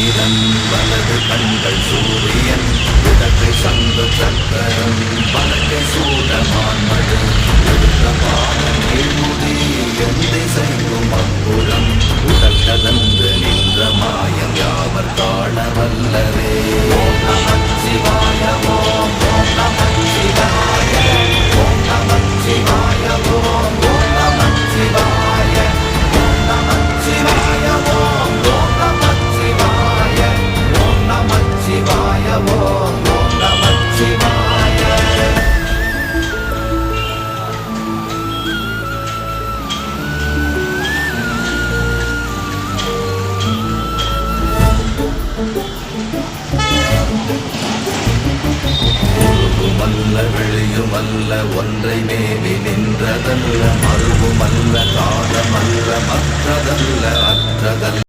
சந்திரன் வலது கண்கள் சூரியன் இடத்தை சங்கு சக்கரம் வலக்கை சூடமான் மடு எடுத்த பாதம் கீழ்முடி எந்தை செய்யும் அப்புறம் உடல் கலந்து நின்ற மாயம் யாவர் காணவல்ல? சிவாய ஓம் ஓம் ஒன்றை மேவி நின்றதல்ல மறுவுமல்ல காலமல்ல மற்றதல்ல அற்றதல்ல